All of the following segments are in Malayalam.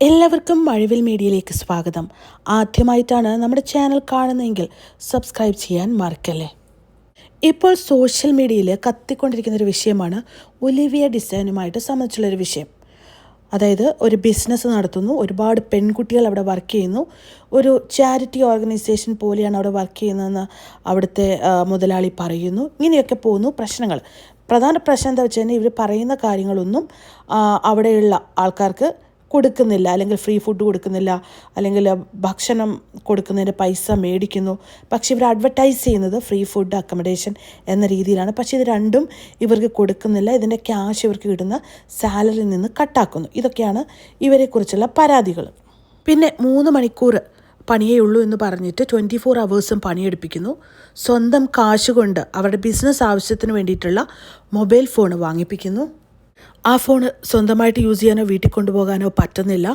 എല്ലാവർക്കും മഴവിൽ മീഡിയയിലേക്ക് സ്വാഗതം. ആദ്യമായിട്ടാണ് നമ്മുടെ ചാനൽ കാണുന്നതെങ്കിൽ സബ്സ്ക്രൈബ് ചെയ്യാൻ മറക്കല്ലേ? ഇപ്പോൾ സോഷ്യൽ മീഡിയയിൽ കത്തിക്കൊണ്ടിരിക്കുന്ന ഒരു വിഷയമാണ് ഒലിവിയ ഡിസൈനുമായിട്ട് സംബന്ധിച്ചുള്ളൊരു വിഷയം. അതായത് ഒരു ബിസിനസ് നടത്തുന്നു ഒരുപാട് പെൺകുട്ടികൾ അവിടെ വർക്ക് ചെയ്യുന്നു ഒരു ചാരിറ്റി ഓർഗനൈസേഷൻ പോലെയാണ് അവിടെ വർക്ക് ചെയ്യുന്നതെന്ന് അവിടുത്തെ മുതലാളി പറയുന്നു. ഇങ്ങനെയൊക്കെ പോകുന്നു പ്രശ്നങ്ങൾ. പ്രധാന പ്രശ്നം എന്താ വെച്ച് കഴിഞ്ഞാൽ ഇവർ പറയുന്ന കാര്യങ്ങളൊന്നും അവിടെയുള്ള ആൾക്കാർക്ക് കൊടുക്കുന്നില്ല അല്ലെങ്കിൽ ഫ്രീ ഫുഡ് കൊടുക്കുന്നില്ല അല്ലെങ്കിൽ ഭക്ഷണം കൊടുക്കുന്നതിന്റെ പൈസ മേടിക്കുന്നു. പക്ഷെ ഇവർ അഡ്വർടൈസ് ചെയ്യുന്നത് ഫ്രീ ഫുഡ് അക്കമഡേഷൻ എന്ന രീതിയിലാണ്. പക്ഷേ ഇത് രണ്ടും ഇവർക്ക് കൊടുക്കുന്നില്ല. ഇതിന്റെ ക്യാഷ് ഇവർക്ക് കിട്ടുന്ന സാലറിയിൽ നിന്ന് കട്ടാക്കുന്നു ഇതൊക്കെയാണ് ഇവരെക്കുറിച്ചുള്ള പരാതികൾ. പിന്നെ മൂന്ന് മണിക്കൂർ പണിയേ ഉള്ളൂ എന്ന് പറഞ്ഞിട്ട് ട്വന്റി ഫോർ അവേഴ്സും പണിയെടുപ്പിക്കുന്നു. സ്വന്തം കാശ് കൊണ്ട് അവരുടെ ബിസിനസ് ആവശ്യത്തിന് വേണ്ടിയിട്ടുള്ള മൊബൈൽ ഫോൺ വാങ്ങിപ്പിക്കുന്നു. ആ ഫോൺ സ്വന്തമായിട്ട് യൂസ് ചെയ്യാനോ വീട്ടിൽ കൊണ്ടുപോകാനോ പറ്റുന്നില്ല.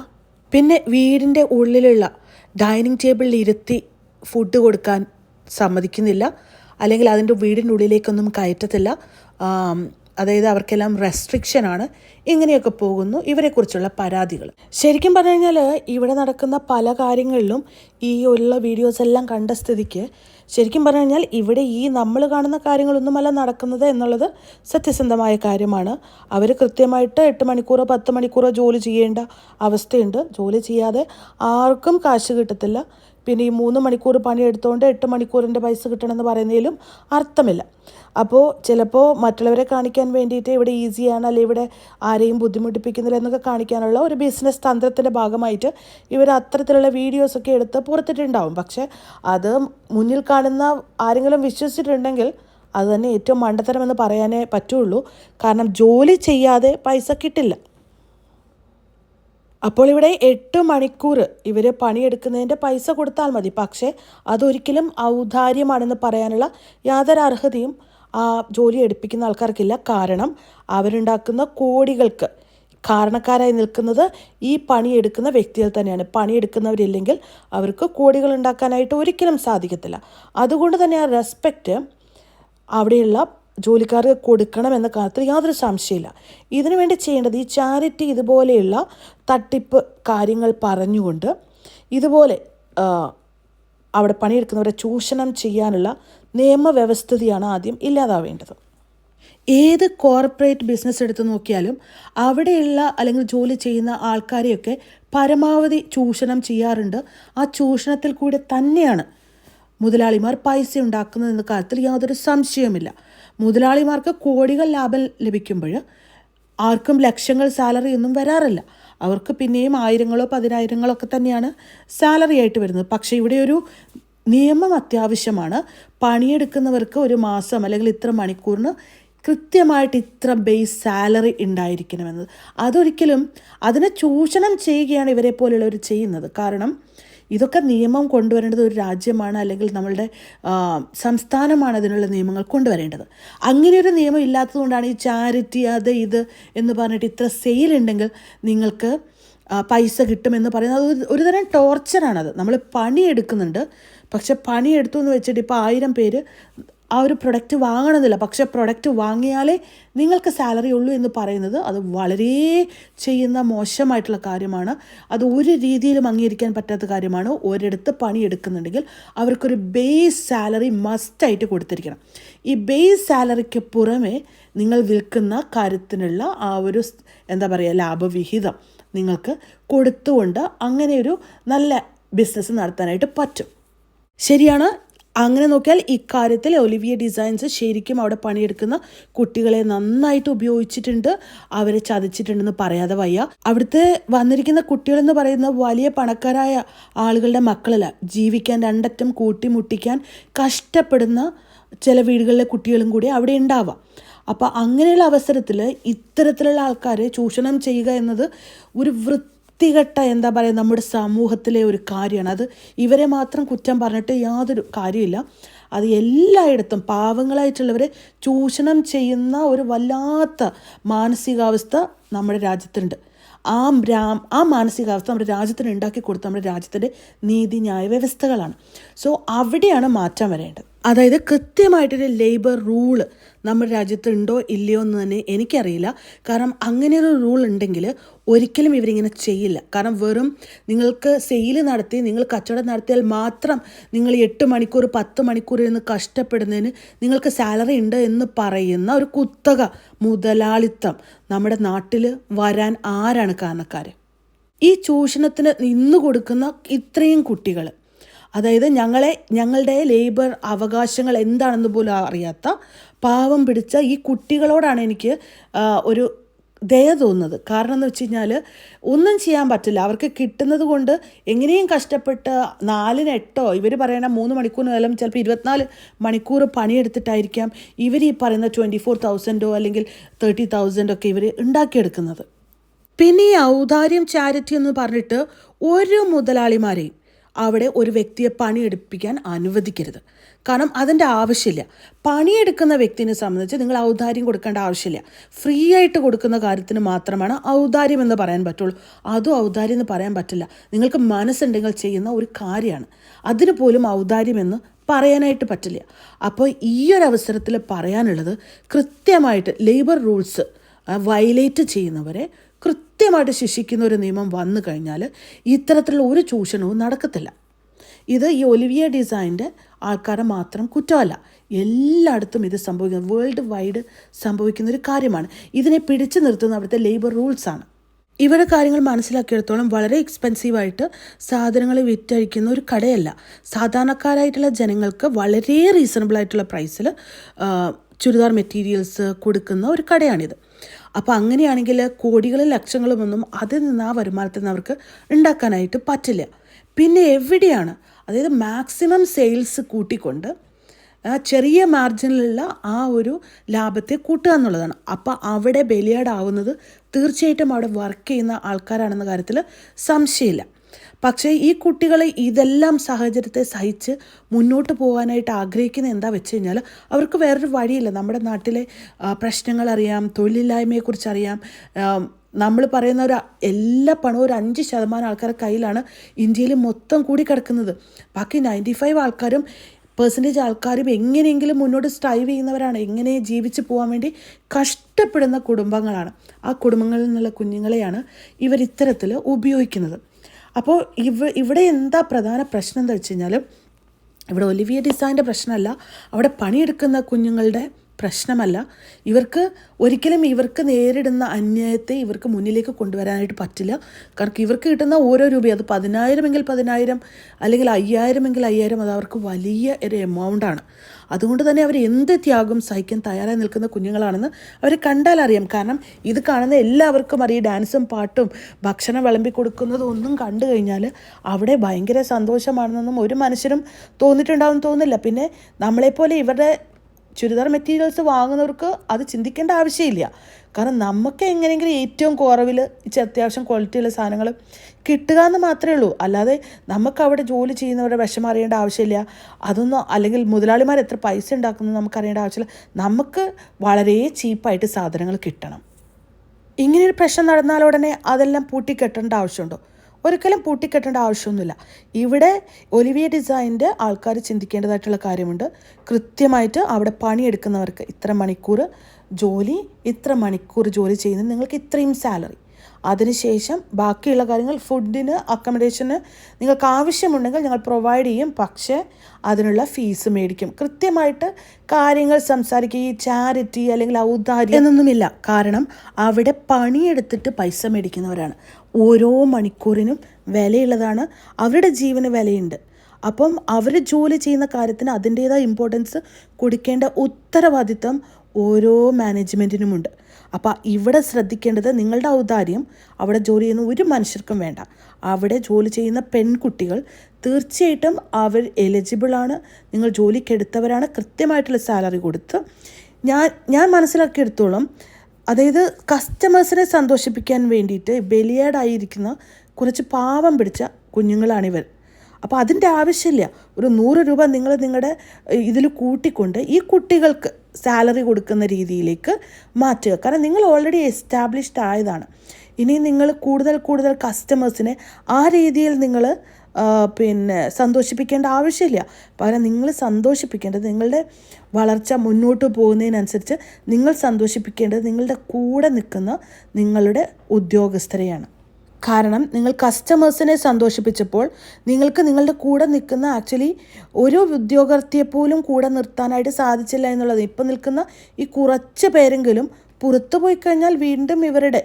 പിന്നെ വീടിന്റെ ഉള്ളിലുള്ള ഡൈനിങ് ടേബിളിൽ ഇരുത്തി ഫുഡ് കൊടുക്കാൻ സമ്മതിക്കുന്നില്ല. അല്ലെങ്കിൽ അതിന്റെ വീടിന്റെ ഉള്ളിലേക്കൊന്നും കയറ്റത്തില്ല അതായത് അവർക്കെല്ലാം റെസ്ട്രിക്ഷൻ ആണ്. ഇങ്ങനെയൊക്കെ പോകുന്നു. ഇവരെക്കുറിച്ചുള്ള പരാതികൾ. ശരിക്കും പറഞ്ഞു കഴിഞ്ഞാൽ ഇവിടെ നടക്കുന്ന പല കാര്യങ്ങളിലും ഈ ഉള്ള വീഡിയോസ് എല്ലാം കണ്ട സ്ഥിതിക്ക് ശരിക്കും പറഞ്ഞു കഴിഞ്ഞാൽ ഇവിടെ ഈ നമ്മൾ കാണുന്ന കാര്യങ്ങളൊന്നുമല്ല നടക്കുന്നത് എന്നുള്ളത് സത്യസന്ധമായ കാര്യമാണ്. അവർ കൃത്യമായിട്ട് എട്ട് മണിക്കൂറോ പത്ത് മണിക്കൂറോ ജോലി ചെയ്യേണ്ട അവസ്ഥയുണ്ട്. ജോലി ചെയ്യാതെ ആർക്കും കാശ് കിട്ടത്തില്ല. പിന്നെ ഈ മൂന്ന് മണിക്കൂർ പണിയെടുത്തുകൊണ്ട് എട്ട് മണിക്കൂറിന്റെ പൈസ കിട്ടണമെന്ന് പറയുന്നതിലും അർത്ഥമില്ല. അപ്പോൾ ചിലപ്പോൾ മറ്റുള്ളവരെ കാണിക്കാൻ വേണ്ടിയിട്ട് ഇവിടെ ഈസിയാണ് അല്ലെങ്കിൽ ഇവിടെ ആരെയും ബുദ്ധിമുട്ടിപ്പിക്കുന്നില്ല എന്നൊക്കെ കാണിക്കാനുള്ള ഒരു ബിസിനസ് തന്ത്രത്തിന്റെ ഭാഗമായിട്ട് ഇവർ അത്തരത്തിലുള്ള വീഡിയോസൊക്കെ എടുത്ത് പുറത്തിട്ടുണ്ടാവും. പക്ഷേ അത് മുന്നിൽ കാണുന്ന ആരെങ്കിലും വിശ്വസിച്ചിട്ടുണ്ടെങ്കിൽ അത് തന്നെ ഏറ്റവും മണ്ടത്തരമെന്ന് പറയാനേ പറ്റുള്ളൂ. കാരണം ജോലി ചെയ്യാതെ പൈസ കിട്ടില്ല. അപ്പോൾ ഇവിടെ എട്ട് മണിക്കൂർ ഇവർ പണിയെടുക്കുന്നതിന്റെ പൈസ കൊടുത്താൽ മതി. പക്ഷേ അതൊരിക്കലും ഔദാര്യമാണെന്ന് പറയാനുള്ള യാതൊരു അർഹതയും ആ ജോലി എടുപ്പിക്കുന്ന ആൾക്കാർക്കില്ല. കാരണം അവരുണ്ടാക്കുന്ന കോടികൾക്ക് കാരണക്കാരായി നിൽക്കുന്നത് ഈ പണിയെടുക്കുന്ന വ്യക്തികൾ തന്നെയാണ്. പണിയെടുക്കുന്നവരില്ലെങ്കിൽ അവർക്ക് കോടികൾ ഉണ്ടാക്കാനായിട്ട് ഒരിക്കലും സാധിക്കത്തില്ല. അതുകൊണ്ട് തന്നെ ആ റെസ്പെക്റ്റ് അവിടെയുള്ള ജോലിക്കാർക്ക് കൊടുക്കണമെന്ന കാര്യത്തിൽ യാതൊരു സംശയമില്ല ഇതിനു വേണ്ടി ചെയ്യേണ്ടത് ഈ ചാരിറ്റി ഇതുപോലെയുള്ള തട്ടിപ്പ് കാര്യങ്ങൾ പറഞ്ഞുകൊണ്ട് ഇതുപോലെ അവിടെ പണിയെടുക്കുന്നവരെ ചൂഷണം ചെയ്യാനുള്ള നിയമവ്യവസ്ഥിതിയാണ് ആദ്യം ഇല്ലാതാവേണ്ടത്. ഏത് കോർപ്പറേറ്റ് ബിസിനസ് എടുത്ത് നോക്കിയാലും അവിടെയുള്ള അല്ലെങ്കിൽ ജോലി ചെയ്യുന്ന ആൾക്കാരെയൊക്കെ പരമാവധി ചൂഷണം ചെയ്യാറുണ്ട്. ആ ചൂഷണത്തിൽ കൂടെ തന്നെയാണ് മുതലാളിമാർ പൈസ ഉണ്ടാക്കുന്നതെന്ന കാര്യത്തിൽ യാതൊരു സംശയവുമില്ല. മുതലാളിമാർക്ക് കോടികൾ ലാഭം ലഭിക്കുമ്പോൾ ആർക്കും ലക്ഷങ്ങൾ സാലറി ഒന്നും വരാറില്ല. അവർക്ക് പിന്നെയും ആയിരങ്ങളോ പതിനായിരങ്ങളോ ഒക്കെ തന്നെയാണ് സാലറി ആയിട്ട് വരുന്നത്. പക്ഷേ ഇവിടെ ഒരു നിയമം അത്യാവശ്യമാണ്. പണിയെടുക്കുന്നവർക്ക് ഒരു മാസം അല്ലെങ്കിൽ ഇത്ര മണിക്കൂറിന് കൃത്യമായിട്ട് ഇത്ര ബേസ് സാലറി ഉണ്ടായിരിക്കണമെന്നത് അതൊരിക്കലും അതിനെ ചൂഷണം ചെയ്യുകയാണ് ഇവരെ പോലുള്ളവർ ചെയ്യുന്നത്. കാരണം ഇതൊക്കെ നിയമം കൊണ്ടുവരേണ്ടത് ഒരു രാജ്യമാണ് അല്ലെങ്കിൽ നമ്മളുടെ സംസ്ഥാനമാണ് അതിനുള്ള നിയമങ്ങൾ കൊണ്ടുവരേണ്ടത്. അങ്ങനെ ഒരു നിയമം ഇല്ലാത്തതുകൊണ്ടാണ് ഈ ചാരിറ്റി അത് ഇത് എന്ന് പറഞ്ഞിട്ട് ഇത്ര സെയിൽ ഉണ്ടെങ്കിൽ നിങ്ങൾക്ക് പൈസ കിട്ടുമെന്ന് പറയുന്നത്. അത് ഒരു തരം ടോർച്ചറാണത് നമ്മൾ പണിയെടുക്കുന്നുണ്ട്. പക്ഷെ പണിയെടുത്തു എന്ന് വെച്ചിട്ട് ഇപ്പോൾ ആയിരം പേര് ആ ഒരു പ്രൊഡക്റ്റ് വാങ്ങണമെന്നില്ല പക്ഷേ പ്രൊഡക്റ്റ് വാങ്ങിയാലേ നിങ്ങൾക്ക് സാലറി ഉള്ളൂ എന്ന് പറയുന്നത് അത് വളരെ ചെയ്യുന്ന മോശമായിട്ടുള്ള കാര്യമാണ്. അത് ഒരു രീതിയിലും അംഗീകരിക്കാൻ പറ്റാത്ത കാര്യമാണ്. ഒരിടത്ത് പണിയെടുക്കുന്നുണ്ടെങ്കിൽ അവർക്കൊരു ബേസ് സാലറി മസ്റ്റായിട്ട് കൊടുത്തിരിക്കണം. ഈ ബേസ് സാലറിക്ക് പുറമെ നിങ്ങൾ വിൽക്കുന്ന കാര്യത്തിനുള്ള ആ ഒരു എന്താ പറയുക ലാഭവിഹിതം നിങ്ങൾക്ക് കൊടുത്തുകൊണ്ട് അങ്ങനെ ഒരു നല്ല ബിസിനസ് നടത്താനായിട്ട് പറ്റും. ശരിയാണ്. അങ്ങനെ നോക്കിയാൽ ഇക്കാര്യത്തിൽ ഒലിവിയ ഡിസൈൻസ് ശരിക്കും അവിടെ പണിയെടുക്കുന്ന കുട്ടികളെ നന്നായിട്ട് ഉപയോഗിച്ചിട്ടുണ്ട് അവരെ ചതിച്ചിട്ടുണ്ടെന്ന് പറയാതെ വയ്യ. അവിടുത്തെ വന്നിരിക്കുന്ന കുട്ടികളെന്ന് പറയുന്ന വലിയ പണക്കാരായ ആളുകളുടെ മക്കളല്ല ജീവിക്കാൻ രണ്ടറ്റം കൂട്ടിമുട്ടിക്കാൻ കഷ്ടപ്പെടുന്ന ചില വീടുകളിലെ കുട്ടികളും കൂടി അവിടെ ഉണ്ടാവാം. അപ്പോൾ അങ്ങനെയുള്ള അവസരത്തിൽ ഇത്തരത്തിലുള്ള ആൾക്കാരെ ചൂഷണം ചെയ്യുക എന്നത് ഒരു വൃത്തികെട്ട എന്താ പറയുക നമ്മുടെ സമൂഹത്തിലെ ഒരു കാര്യമാണ്. അത് ഇവരെ മാത്രം കുറ്റം പറഞ്ഞിട്ട് യാതൊരു കാര്യമില്ല. അത് എല്ലായിടത്തും പാവങ്ങളായിട്ടുള്ളവരെ ചൂഷണം ചെയ്യുന്ന ഒരു വല്ലാത്ത മാനസികാവസ്ഥ നമ്മുടെ രാജ്യത്തുണ്ട് ആ രാ ആ മാനസികാവസ്ഥ നമ്മുടെ രാജ്യത്തിന് ഉണ്ടാക്കി കൊടുത്ത നമ്മുടെ രാജ്യത്തിന്റെ നീതിന്യായ വ്യവസ്ഥകളാണ്. സോ അവിടെയാണ് മാറ്റം വരേണ്ടത്. അതായത് കൃത്യമായിട്ടൊരു ലേബർ റൂൾ നമ്മുടെ രാജ്യത്ത് ഉണ്ടോ ഇല്ലയോ എന്ന് തന്നെ എനിക്കറിയില്ല. കാരണം അങ്ങനെ ഒരു റൂൾ ഉണ്ടെങ്കിൽ ഒരിക്കലും ഇവരിങ്ങനെ ചെയ്യില്ല. കാരണം വെറും നിങ്ങൾക്ക് സെയിൽ നടത്തി നിങ്ങൾ കച്ചവടം നടത്തിയാൽ മാത്രം നിങ്ങൾ എട്ട് മണിക്കൂർ പത്ത് മണിക്കൂർ ഇരുന്ന് കഷ്ടപ്പെടുന്നതിന് നിങ്ങൾക്ക് സാലറി ഉണ്ട് എന്ന് പറയുന്ന ഒരു കുത്തക മുതലാളിത്തം നമ്മുടെ നാട്ടിൽ വരാൻ ആരാണ് കാരണക്കാർ ഈ ചൂഷണത്തിന് നിന്ന് കൊടുക്കുന്ന ഇത്രയും കുട്ടികൾ അതായത് ഞങ്ങളെ ഞങ്ങളുടെ ലേബർ അവകാശങ്ങൾ എന്താണെന്ന് പോലും അറിയാത്ത പാവം പിടിച്ച ഈ കുട്ടികളോടാണ് എനിക്ക് ഒരു ദയ തോന്നുന്നത്. കാരണം എന്ന് വെച്ച് കഴിഞ്ഞാൽ ഒന്നും ചെയ്യാൻ പറ്റില്ല. അവർക്ക് കിട്ടുന്നത് കൊണ്ട് എങ്ങനെയും കഷ്ടപ്പെട്ട് നാലിന് എട്ടോ ഇവർ പറയണ മൂന്ന് മണിക്കൂറിന് കാലം ചിലപ്പോൾ ഇരുപത്തിനാല് മണിക്കൂർ പണിയെടുത്തിട്ടായിരിക്കാം ഇവർ ഈ പറയുന്ന ട്വന്റി ഫോർ തൗസൻഡോ അല്ലെങ്കിൽ തേർട്ടി തൗസൻഡോ ഒക്കെ ഇവർ ഉണ്ടാക്കിയെടുക്കുന്നത്. പിന്നെ ഈ ഔദാര്യം ചാരിറ്റി എന്ന് പറഞ്ഞിട്ട് ഒരു മുതലാളിമാരെയും അവിടെ ഒരു വ്യക്തിയെ പണിയെടുപ്പിക്കാൻ അനുവദിക്കരുത്. കാരണം അതിന്റെ ആവശ്യമില്ല. പണിയെടുക്കുന്ന വ്യക്തിനെ സംബന്ധിച്ച് നിങ്ങൾ ഔദാര്യം കൊടുക്കേണ്ട ആവശ്യമില്ല. ഫ്രീ ആയിട്ട് കൊടുക്കുന്ന കാര്യത്തിന് മാത്രമാണ് ഔദാര്യം എന്ന് പറയാൻ പറ്റുള്ളൂ. അതും ഔദാര്യം എന്ന് പറയാൻ പറ്റില്ല. നിങ്ങൾക്ക് മനസ്സുണ്ടെങ്കിൽ ചെയ്യുന്ന ഒരു കാര്യമാണ്. അതിന് പോലും ഔദാര്യമെന്ന് പറയാനായിട്ട് പറ്റില്ല. അപ്പോൾ ഈ ഒരു അവസരത്തിൽ പറയാനുള്ളത് കൃത്യമായിട്ട് ലേബർ റൂൾസ് വയലേറ്റ് ചെയ്യുന്നവരെ കൃത്യമായിട്ട് ശിക്ഷിക്കുന്ന ഒരു നിയമം വന്നു കഴിഞ്ഞാൽ ഇത്തരത്തിലുള്ള ഒരു ചൂഷണവും നടക്കത്തില്ല. ഇത് ഈ ഒലിവിയ ഡിസൈന്റെ ആൾക്കാരെ മാത്രം കുറ്റമല്ല എല്ലായിടത്തും ഇത് സംഭവിക്കുന്നത് വേൾഡ് വൈഡ് സംഭവിക്കുന്ന ഒരു കാര്യമാണ്. ഇതിനെ പിടിച്ചു നിർത്തുന്ന അവിടുത്തെ ലേബർ റൂൾസാണ് ഇവരുടെ കാര്യങ്ങൾ മനസ്സിലാക്കിയെടുത്തോളം വളരെ എക്സ്പെൻസീവായിട്ട് സാധനങ്ങൾ വിറ്റഴിക്കുന്ന ഒരു കടയല്ല. സാധാരണക്കാരായിട്ടുള്ള ജനങ്ങൾക്ക് വളരെ റീസണബിൾ ആയിട്ടുള്ള പ്രൈസിൽ ചുരിദാർ മെറ്റീരിയൽസ് കൊടുക്കുന്ന ഒരു കടയാണിത്. അപ്പോൾ അങ്ങനെയാണെങ്കിൽ കോടികളും ലക്ഷങ്ങളും ഒന്നും അതിൽ നിന്ന് ആ വരുമാനത്തിൽ നിന്ന് അവർക്ക് ഉണ്ടാക്കാനായിട്ട് പറ്റില്ല. പിന്നെ എവിടെയാണ്? അതായത് മാക്സിമം സെയിൽസ് കൂട്ടിക്കൊണ്ട് ചെറിയ മാർജിനിലുള്ള ആ ഒരു ലാഭത്തെ കൂട്ടുക എന്നുള്ളതാണ്. അപ്പോൾ അവിടെ ബലിയാടാവുന്നത് തീർച്ചയായിട്ടും അവിടെ വർക്ക് ചെയ്യുന്ന ആൾക്കാരാണെന്ന കാര്യത്തിൽ സംശയമില്ല. പക്ഷേ ഈ കുട്ടികൾ ഇതെല്ലാം സാഹചര്യത്തെ സഹിച്ച് മുന്നോട്ട് പോകാനായിട്ട് ആഗ്രഹിക്കുന്ന എന്താ വെച്ച് കഴിഞ്ഞാൽ അവർക്ക് വേറൊരു വഴിയില്ല. നമ്മുടെ നാട്ടിലെ പ്രശ്നങ്ങൾ അറിയാം തൊഴിലില്ലായ്മയെക്കുറിച്ച് അറിയാം. നമ്മൾ പറയുന്ന ഒരു എല്ലാ പണവും ഒരു അഞ്ച് ശതമാനം ആൾക്കാരുടെ കയ്യിലാണ് ഇന്ത്യയിൽ മൊത്തം കൂടി കിടക്കുന്നത്. ബാക്കി നയന്റി ഫൈവ് ആൾക്കാരും പെർസെന്റേജ് ആൾക്കാരും എങ്ങനെയെങ്കിലും മുന്നോട്ട് സ്ട്രൈവ് ചെയ്യുന്നവരാണ്. എങ്ങനെ ജീവിച്ച് പോകാൻ വേണ്ടി കഷ്ടപ്പെടുന്ന കുടുംബങ്ങളാണ്. ആ കുടുംബങ്ങളിൽ നിന്നുള്ള കുഞ്ഞുങ്ങളെയാണ് ഇവർ ഇത്തരത്തിൽ ഉപയോഗിക്കുന്നത്. അപ്പോൾ ഇവ ഇവിടെ എന്താ പ്രധാന പ്രശ്നം എന്താ വെച്ച് കഴിഞ്ഞാൽ ഇവിടെ ഒലിവിയ ഡിസൈന്റെ പ്രശ്നമല്ല. അവിടെ പണിയെടുക്കുന്ന കുഞ്ഞുങ്ങളുടെ പ്രശ്നമല്ല. ഇവർക്ക് ഒരിക്കലും ഇവർക്ക് നേരിടുന്ന അന്യായത്തെ ഇവർക്ക് മുന്നിലേക്ക് കൊണ്ടുവരാനായിട്ട് പറ്റില്ല. കാരണം ഇവർക്ക് കിട്ടുന്ന ഓരോ രൂപയും അത് പതിനായിരമെങ്കിൽ പതിനായിരം അല്ലെങ്കിൽ അയ്യായിരമെങ്കിൽ അയ്യായിരം അത് അവർക്ക് വലിയ ഒരു എമൗണ്ടാണ് അതുകൊണ്ട് തന്നെ അവർ എന്ത് ത്യാഗം സഹിക്കാൻ തയ്യാറായി നിൽക്കുന്ന കുഞ്ഞുങ്ങളാണെന്ന് അവരെ കണ്ടാൽ അറിയാം. കാരണം ഇത് കാണുന്ന എല്ലാവർക്കും അറിയാം. ഡാൻസും പാട്ടും ഭക്ഷണം വിളമ്പി കൊടുക്കുന്നതും ഒന്നും കണ്ടു കഴിഞ്ഞാൽ അവിടെ ഭയങ്കര സന്തോഷമാണെന്നൊന്നും ഒരു മനുഷ്യരും തോന്നിയിട്ടുണ്ടാവും തോന്നില്ല പിന്നെ നമ്മളെപ്പോലെ ഇവരുടെ ചുരിദാർ മെറ്റീരിയൽസ് വാങ്ങുന്നവർക്ക് അത് ചിന്തിക്കേണ്ട ആവശ്യമില്ല. കാരണം നമുക്ക് എങ്ങനെയെങ്കിലും ഏറ്റവും കുറവിൽ ഇച്ചിരി അത്യാവശ്യം ക്വാളിറ്റിയുള്ള സാധനങ്ങൾ കിട്ടുക എന്ന് മാത്രമേ ഉള്ളൂ. അല്ലാതെ നമുക്ക് അവിടെ ജോലി ചെയ്യുന്നവരുടെ വിഷമം അറിയേണ്ട ആവശ്യമില്ല. അതൊന്നും അല്ലെങ്കിൽ മുതലാളിമാർ എത്ര പൈസ ഉണ്ടാക്കുന്നത് നമുക്ക് അറിയേണ്ട ആവശ്യമില്ല. നമുക്ക് വളരെ ചീപ്പായിട്ട് സാധനങ്ങൾ കിട്ടണം. ഇങ്ങനെയൊരു പ്രശ്നം നടന്നാൽ ഉടനെ അതെല്ലാം പൂട്ടിക്കെട്ടേണ്ട ആവശ്യമുണ്ടോ? ഒരിക്കലും പൂട്ടിക്കെട്ടേണ്ട ആവശ്യമൊന്നുമില്ല. ഇവിടെ ഒലിവിയ ഡിസൈന്റെ ആൾക്കാർ ചിന്തിക്കേണ്ടതായിട്ടുള്ള കാര്യമുണ്ട്. കൃത്യമായിട്ട് അവിടെ പണിയെടുക്കുന്നവർക്ക് ഇത്ര മണിക്കൂർ ജോലി ഇത്ര മണിക്കൂർ ജോലി ചെയ്യുന്ന നിങ്ങൾക്ക് ഇത്രയും സാലറി. അതിനുശേഷം ബാക്കിയുള്ള കാര്യങ്ങൾ ഫുഡിന് അക്കോമഡേഷന് നിങ്ങൾക്ക് ആവശ്യമുണ്ടെങ്കിൽ ഞങ്ങൾ പ്രൊവൈഡ് ചെയ്യും. പക്ഷേ അതിനുള്ള ഫീസ് മേടിക്കും. കൃത്യമായിട്ട് കാര്യങ്ങൾ സംസാരിക്കുക ഈ ചാരിറ്റി അല്ലെങ്കിൽ ഔദാര്യം എന്നൊന്നുമില്ല. കാരണം അവിടെ പണിയെടുത്തിട്ട് പൈസ മേടിക്കുന്നവരാണ്. ഓരോ മണിക്കൂറിനും വിലയുള്ളതാണ്. അവരുടെ ജീവന് വിലയുണ്ട്. അപ്പം അവർ ജോലി ചെയ്യുന്ന കാര്യത്തിന് അതിന്റേതായ ഇമ്പോർട്ടൻസ് കൊടുക്കേണ്ട ഉത്തരവാദിത്തം ഓരോ മാനേജ്മെന്റിനുമുണ്ട് അപ്പോൾ ഇവിടെ ശ്രദ്ധിക്കേണ്ടത് നിങ്ങളുടെ ഔദാര്യം അവിടെ ജോലി ചെയ്യുന്ന ഒരു മനുഷ്യർക്കും വേണ്ട. അവിടെ ജോലി ചെയ്യുന്ന പെൺകുട്ടികൾ തീർച്ചയായിട്ടും അവർ എലിജിബിളാണ് നിങ്ങൾ ജോലിക്കെടുത്തവരാണ് കൃത്യമായിട്ടുള്ള സാലറി കൊടുത്ത്. ഞാൻ ഞാൻ മനസ്സിലാക്കിയെടുത്തോളം അതായത് കസ്റ്റമേഴ്സിനെ സന്തോഷിപ്പിക്കാൻ വേണ്ടിയിട്ട് ബലിയാടായിരിക്കുന്ന കുറച്ച് പാവം പിടിച്ച കുഞ്ഞുങ്ങളാണിവർ. അപ്പോൾ അതിന്റെ ആവശ്യമില്ല. ഒരു നൂറ് രൂപ നിങ്ങൾ നിങ്ങളുടെ ഇതിൽ കൂട്ടിക്കൊണ്ട് ഈ കുട്ടികൾക്ക് സാലറി കൊടുക്കുന്ന രീതിയിലേക്ക് മാറ്റുക കാരണം നിങ്ങൾ ഓൾറെഡി എസ്റ്റാബ്ലിഷ്ഡ് ആയതാണ്. ഇനി നിങ്ങൾ കൂടുതൽ കൂടുതൽ കസ്റ്റമേഴ്സിനെ ആ രീതിയിൽ നിങ്ങൾ പിന്നെ സന്തോഷിപ്പിക്കേണ്ട ആവശ്യമില്ല. പകരം നിങ്ങൾ സന്തോഷിപ്പിക്കേണ്ടത് നിങ്ങളുടെ വളർച്ച മുന്നോട്ട് പോകുന്നതിനനുസരിച്ച് നിങ്ങൾ സന്തോഷിപ്പിക്കേണ്ടത് നിങ്ങളുടെ കൂടെ നിൽക്കുന്ന നിങ്ങളുടെ ഉദ്യോഗസ്ഥരെയാണ്. കാരണം നിങ്ങൾ കസ്റ്റമേഴ്സിനെ സന്തോഷിപ്പിച്ചപ്പോൾ നിങ്ങൾക്ക് നിങ്ങളുടെ കൂടെ നിൽക്കുന്ന ആക്ച്വലി ഒരു ഉദ്യോഗാർത്ഥിയെ പോലും കൂടെ നിർത്താനായിട്ട് സാധിച്ചില്ല എന്നുള്ളത്. ഇപ്പം നിൽക്കുന്ന ഈ കുറച്ച് പേരെങ്കിലും പുറത്തു പോയി കഴിഞ്ഞാൽ വീണ്ടും ഇവരുടെ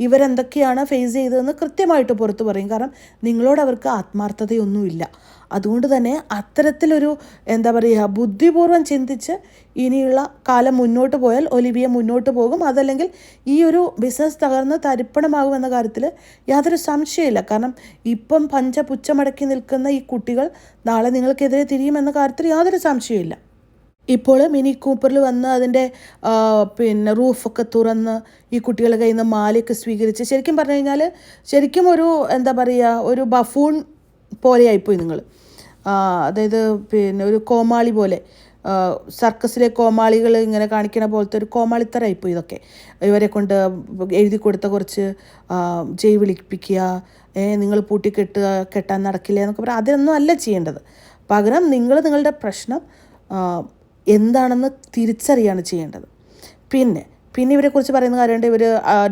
ഇവരെന്തൊക്കെയാണ് ഫേസ് ചെയ്തതെന്ന് കൃത്യമായിട്ട് പുറത്തു പറയും. കാരണം നിങ്ങളോട് അവർക്ക് ആത്മാർത്ഥതയൊന്നുമില്ല. അതുകൊണ്ട് തന്നെ അത്തരത്തിലൊരു എന്താ പറയുക ബുദ്ധിപൂർവം ചിന്തിച്ച് ഇനിയുള്ള കാലം മുന്നോട്ട് പോയാൽ ഒലിവിയ മുന്നോട്ട് പോകും. അതല്ലെങ്കിൽ ഈ ഒരു ബിസിനസ് തകർന്ന് തരിപ്പണമാകുമെന്ന കാര്യത്തിൽ യാതൊരു സംശയമില്ല. കാരണം ഇപ്പം പഞ്ചപുച്ചമടക്കി നിൽക്കുന്ന ഈ കുട്ടികൾ നാളെ നിങ്ങൾക്കെതിരെ തിരിയുമെന്ന കാര്യത്തിൽ യാതൊരു സംശയമില്ല ഇപ്പോൾ മിനി കൂപ്പറിൽ വന്ന് അതിന്റെ പിന്നെ റൂഫൊക്കെ തുറന്ന് ഈ കുട്ടികളുടെ കയ്യിൽ നിന്ന് മാലയൊക്കെ സ്വീകരിച്ച് ശരിക്കും പറഞ്ഞു കഴിഞ്ഞാൽ ശരിക്കും ഒരു എന്താ പറയുക ഒരു ബഫൂൺ പോലെയായിപ്പോയി നിങ്ങൾ. അതായത് പിന്നെ ഒരു കോമാളി പോലെ. സർക്കസിലെ കോമാളികൾ ഇങ്ങനെ കാണിക്കണ പോലത്തെ ഒരു കോമാളിത്തരായിപ്പോയി ഇതൊക്കെ. ഇവരെ കൊണ്ട് എഴുതി കൊടുത്ത കുറച്ച് ജയ് വിളിപ്പിക്കുക നിങ്ങൾ പൂട്ടിക്കെട്ടുക കെട്ടാൻ നടക്കില്ല എന്നൊക്കെ പറയാം അതൊന്നും അല്ല ചെയ്യേണ്ടത്. പകരം നിങ്ങൾ നിങ്ങളുടെ പ്രശ്നം എന്താണെന്ന് തിരിച്ചറിയാണ് ചെയ്യേണ്ടത്. പിന്നെ പിന്നെ ഇവരെക്കുറിച്ച് പറയുന്ന കാര്യമുണ്ട്. ഇവർ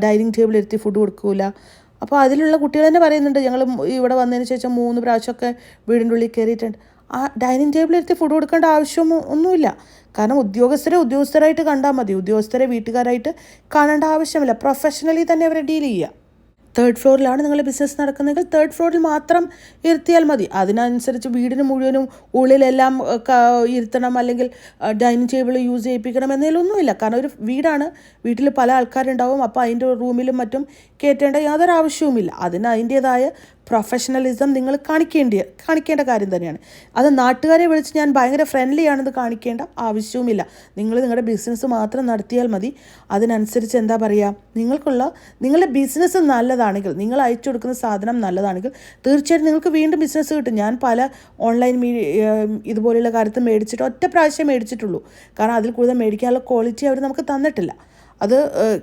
ഡൈനിങ് ടേബിൾ ഇരുത്തി ഫുഡ് കൊടുക്കൂല. അപ്പോൾ അതിലുള്ള കുട്ടികൾ തന്നെ പറയുന്നുണ്ട്. ഞങ്ങൾ ഇവിടെ വന്നതിന് ശേഷം മൂന്ന് പ്രാവശ്യമൊക്കെ വീടിന്റെ ഉള്ളിൽ കയറിയിട്ടുണ്ട്. ആ ഡൈനിങ് ടേബിൾ ഇരുത്തി ഫുഡ് കൊടുക്കേണ്ട ആവശ്യം ഒന്നുമില്ല. കാരണം ഉദ്യോഗസ്ഥരെ ഉദ്യോഗസ്ഥരായിട്ട് കണ്ടാൽ മതി. ഉദ്യോഗസ്ഥരെ വീട്ടുകാരായിട്ട് കാണേണ്ട ആവശ്യമില്ല. പ്രൊഫഷണലി തന്നെ അവരെ ഡീൽ ചെയ്യുക. തേർഡ് ഫ്ലോറിലാണ് നിങ്ങളുടെ ബിസിനസ് നടക്കുന്നതെങ്കിൽ തേർഡ് ഫ്ലോറിൽ മാത്രം ഇരുത്തിയാൽ മതി. അതിനനുസരിച്ച് വീടിന് മുഴുവനും ഉള്ളിലെല്ലാം ഇരുത്തണം അല്ലെങ്കിൽ ഡൈനിങ് ടേബിൾ യൂസ് ചെയ്യിപ്പിക്കണം എന്നതിലൊന്നുമില്ല. കാരണം ഒരു വീടാണ് വീട്ടിൽ പല ആൾക്കാരുണ്ടാവും. അപ്പോൾ അതിന്റെ റൂമിലും മറ്റും കയറ്റേണ്ട യാതൊരു ആവശ്യവുമില്ല അതിന് അതിന്റേതായ പ്രൊഫഷണലിസം നിങ്ങൾ കാണിക്കേണ്ടിയ കാണിക്കേണ്ട കാര്യം തന്നെയാണ്. അത് നാട്ടുകാരെ വിളിച്ച് ഞാൻ ഭയങ്കര ഫ്രണ്ട്ലി ആണെന്ന് കാണിക്കേണ്ട ആവശ്യവുമില്ല. നിങ്ങൾ നിങ്ങളുടെ ബിസിനസ് മാത്രം നടത്തിയാൽ മതി. അതിനനുസരിച്ച് എന്താ പറയുക നിങ്ങൾക്കുള്ള നിങ്ങളുടെ ബിസിനസ് നല്ലതാണെങ്കിൽ നിങ്ങൾ അയച്ചു കൊടുക്കുന്ന സാധനം നല്ലതാണെങ്കിൽ തീർച്ചയായിട്ടും നിങ്ങൾക്ക് വീണ്ടും ബിസിനസ് കിട്ടും. ഞാൻ പല ഓൺലൈൻ മീഡിയ ഇതുപോലെയുള്ള കാര്യത്തിൽ മേടിച്ചിട്ട് ഒറ്റ പ്രാവശ്യം മേടിച്ചിട്ടുള്ളൂ. കാരണം അതിൽ കൂടുതൽ മേടിക്കാനുള്ള ക്വാളിറ്റി അവർ നമുക്ക് തന്നിട്ടില്ല. അത്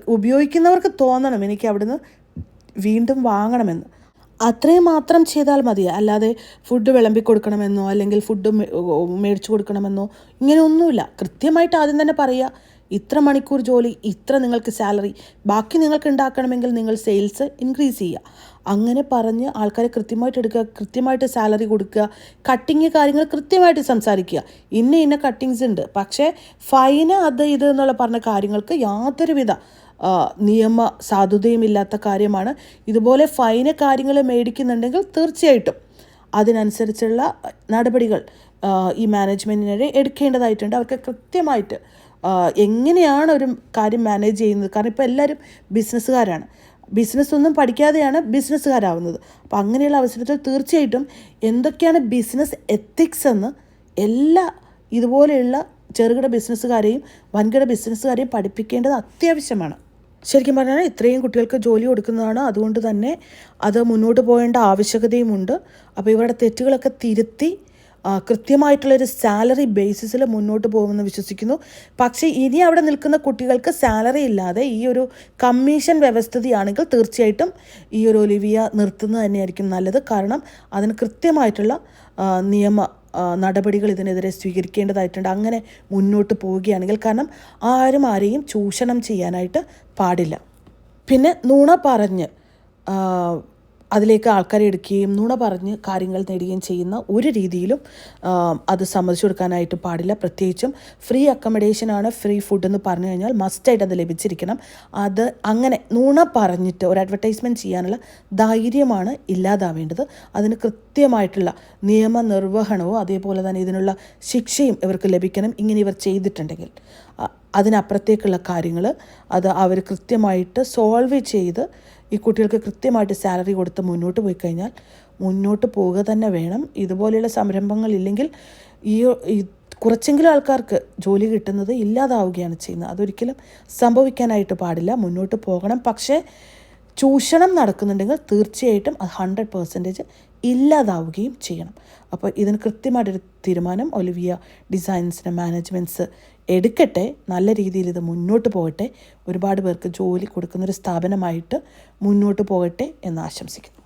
ഉപയോഗിക്കുന്നവർക്ക് തോന്നണം. എനിക്ക് അവിടുന്ന് വീണ്ടും വാങ്ങണമെന്ന്. അത്രയും മാത്രം ചെയ്താൽ മതി. അല്ലാതെ ഫുഡ് വിളമ്പി കൊടുക്കണമെന്നോ അല്ലെങ്കിൽ ഫുഡ് മേടിച്ചു കൊടുക്കണമെന്നോ ഇങ്ങനെയൊന്നുമില്ല. കൃത്യമായിട്ട് ആദ്യം തന്നെ പറയുക ഇത്ര മണിക്കൂർ ജോലി ഇത്ര നിങ്ങൾക്ക് സാലറി ബാക്കി നിങ്ങൾക്ക് ഉണ്ടാക്കണമെങ്കിൽ നിങ്ങൾ സെയിൽസ് ഇൻക്രീസ് ചെയ്യുക. അങ്ങനെ പറഞ്ഞ് ആൾക്കാരെ കൃത്യമായിട്ട് എടുക്കുക കൃത്യമായിട്ട് സാലറി കൊടുക്കുക കട്ടിങ് കാര്യങ്ങൾ കൃത്യമായിട്ട് സംസാരിക്കുക. ഇന്ന ഇന്ന കട്ടിങ്സ് ഉണ്ട്. പക്ഷേ ഫൈന് അത് ഇത് എന്നുള്ള പറഞ്ഞ കാര്യങ്ങൾക്ക് യാതൊരുവിധ നിയമ സാധുതയുമില്ലാത്ത കാര്യമാണ്. ഇതുപോലെ ഫൈന് കാര്യങ്ങൾ മേടിക്കുന്നുണ്ടെങ്കിൽ തീർച്ചയായിട്ടും അതിനനുസരിച്ചുള്ള നടപടികൾ ഈ മാനേജ്മെന്റിനെതിരെ എടുക്കേണ്ടതായിട്ടുണ്ട്. അവർക്ക് കൃത്യമായിട്ട് എങ്ങനെയാണ് ഒരു കാര്യം മാനേജ് ചെയ്യുന്നത്? കാരണം ഇപ്പോൾ എല്ലാവരും ബിസിനസ്സുകാരാണ്. ബിസിനസ് ഒന്നും പഠിക്കാതെയാണ് ബിസിനസ്സുകാരാവുന്നത്. അപ്പോൾ അങ്ങനെയുള്ള അവസരത്തിൽ തീർച്ചയായിട്ടും എന്തൊക്കെയാണ് ബിസിനസ് എത്തിക്സ് എന്ന് എല്ലാ ഇതുപോലെയുള്ള ചെറുകിട ബിസിനസ്സുകാരെയും വൻകിട ബിസിനസ്സുകാരെയും പഠിപ്പിക്കേണ്ടത് അത്യാവശ്യമാണ്. ശരിക്കും പറഞ്ഞാൽ ഇത്രയും കുട്ടികൾക്ക് ജോലി കൊടുക്കുന്നതാണ്. അതുകൊണ്ട് തന്നെ അത് മുന്നോട്ട് പോകേണ്ട ആവശ്യകതയുമുണ്ട്. അപ്പോൾ ഇവരുടെ തെറ്റുകളൊക്കെ തിരുത്തി കൃത്യമായിട്ടുള്ളൊരു സാലറി ബേസിസിൽ മുന്നോട്ട് പോകുമെന്ന് വിശ്വസിക്കുന്നു. പക്ഷേ ഇനി അവിടെ നിൽക്കുന്ന കുട്ടികൾക്ക് സാലറി ഇല്ലാതെ ഈ ഒരു കമ്മീഷൻ വ്യവസ്ഥിതിയാണെങ്കിൽ തീർച്ചയായിട്ടും ഈ ഒരു ഒലിവിയ നിർത്തുന്നത് തന്നെയായിരിക്കും നല്ലത്. കാരണം അതിന് കൃത്യമായിട്ടുള്ള നിയമ നടപടികൾ ഇതിനെതിരെ സ്വീകരിക്കേണ്ടതായിട്ടുണ്ട്. അങ്ങനെ മുന്നോട്ട് പോവുകയാണെങ്കിൽ കാരണം ആരും ആരെയും ചൂഷണം ചെയ്യാനായിട്ട് പാടില്ല. പിന്നെ നുണ പറഞ്ഞ് അതിലേക്ക് ആൾക്കാരെ എടുക്കുകയും നുണ പറഞ്ഞ് കാര്യങ്ങൾ നേടുകയും ചെയ്യുന്ന ഒരു രീതിയിലും അത് സമ്മതിച്ചു കൊടുക്കാനായിട്ട് പാടില്ല. പ്രത്യേകിച്ചും ഫ്രീ അക്കമഡേഷനാണ് ഫ്രീ ഫുഡ് എന്ന് പറഞ്ഞു കഴിഞ്ഞാൽ മസ്റ്റായിട്ട് അത് ലഭിച്ചിരിക്കണം. അത് അങ്ങനെ നുണ പറഞ്ഞിട്ട് ഒരു അഡ്വർടൈസ്മെന്റ് ചെയ്യാനുള്ള ധൈര്യമാണ് ഇല്ലാതാവേണ്ടത്. അതിന് കൃത്യമായിട്ടുള്ള നിയമനിർവഹണവും അതേപോലെ തന്നെ ഇതിനുള്ള ശിക്ഷയും ഇവർക്ക് ലഭിക്കണം ഇങ്ങനെ ഇവർ ചെയ്തിട്ടുണ്ടെങ്കിൽ. അതിനപ്പുറത്തേക്കുള്ള കാര്യങ്ങൾ അത് അവർ കൃത്യമായിട്ട് സോൾവ് ചെയ്ത് ഈ കുട്ടികൾക്ക് കൃത്യമായിട്ട് സാലറി കൊടുത്ത് മുന്നോട്ട് പോയി കഴിഞ്ഞാൽ മുന്നോട്ട് പോവുക തന്നെ വേണം. ഇതുപോലെയുള്ള സംരംഭങ്ങൾ ഇല്ലെങ്കിൽ ഈ കുറച്ചെങ്കിലും ആൾക്കാർക്ക് ജോലി കിട്ടുന്നത് ഇല്ലാതാവുകയാണ് ചെയ്യുന്നത്. അതൊരിക്കലും സംഭവിക്കാനായിട്ട് പാടില്ല. മുന്നോട്ട് പോകണം. പക്ഷേ ചൂഷണം നടക്കുന്നുണ്ടെങ്കിൽ തീർച്ചയായിട്ടും അത് ഹൺഡ്രഡ് പെർസെന്റേജ് ഇല്ലാതാവുകയും ചെയ്യണം. അപ്പോൾ ഇതിന് കൃത്യമായിട്ടൊരു തീരുമാനം ഒലിവിയ ഡിസൈൻസിന് മാനേജ്മെന്റ്സ് എടുക്കട്ടെ നല്ല രീതിയിൽ ഇത് മുന്നോട്ട് പോകട്ടെ. ഒരുപാട് പേർക്ക് ജോലി കൊടുക്കുന്നൊരു സ്ഥാപനമായിട്ട് മുന്നോട്ട് പോകട്ടെ എന്ന് ആശംസിക്കുന്നു.